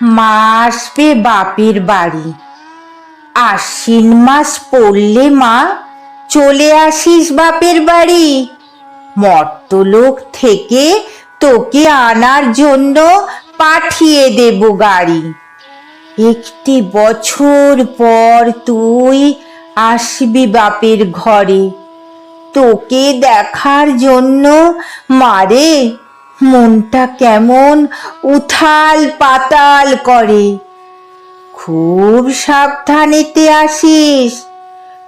মা আসবে বাপের বাড়ি। আশ্বিন মাস পড়লে মা, চলে আসিস বাপের বাড়ি। মর্তলোক থেকে তোকে আনার জন্য পাঠিয়ে দেব গাড়ি। একটি বছর পর তুই আসবি বাপের ঘরে। তোকে দেখার জন্য মারে মনটা কেমন উথাল পাতাল করে। খুব সাবধানেতে আসিস।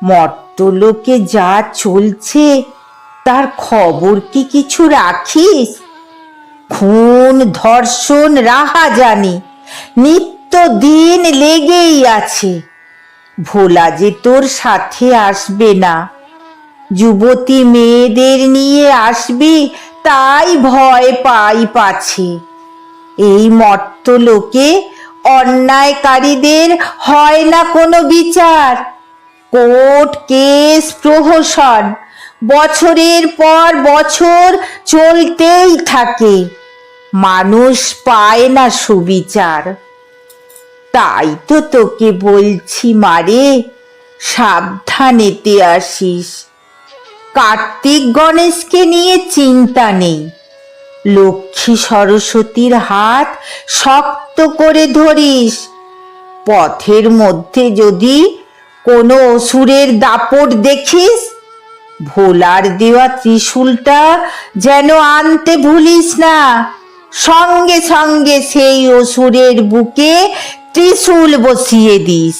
মর্তলোকে যা চলছে, তার খবর কি কিছু রাখিস? খুন, ধর্ষণ রাহা জানি নিত্য দিন লেগেই আছে। ভোলা যে তোর সাথে আসবে না। যুবতী মেয়েদের নিয়ে আসবি তাই ভয় পাই পাছে। এই মর্ত লোকে অন্যায়কারীদের হয় না কোনো বিচার। কোর্ট কেস প্রহসন, বছরের পর বছর চলতেই থাকে। মানুষ পায় না সুবিচার। তাই তো তোকে বলছি মারে, সাবধানেতে আসিস। কার্তিক গণেশকে নিয়ে চিন্তা নেই। লক্ষ্মী সরস্বতীর হাত শক্ত করে ধরিস। পথের মধ্যে যদি কোনো অসুরের দাপট দেখিস, ভোলার দেওয়া ত্রিশূলটা যেন আনতে ভুলিস না। সঙ্গে সঙ্গে সেই অসুরের বুকে ত্রিশূল বসিয়ে দিস।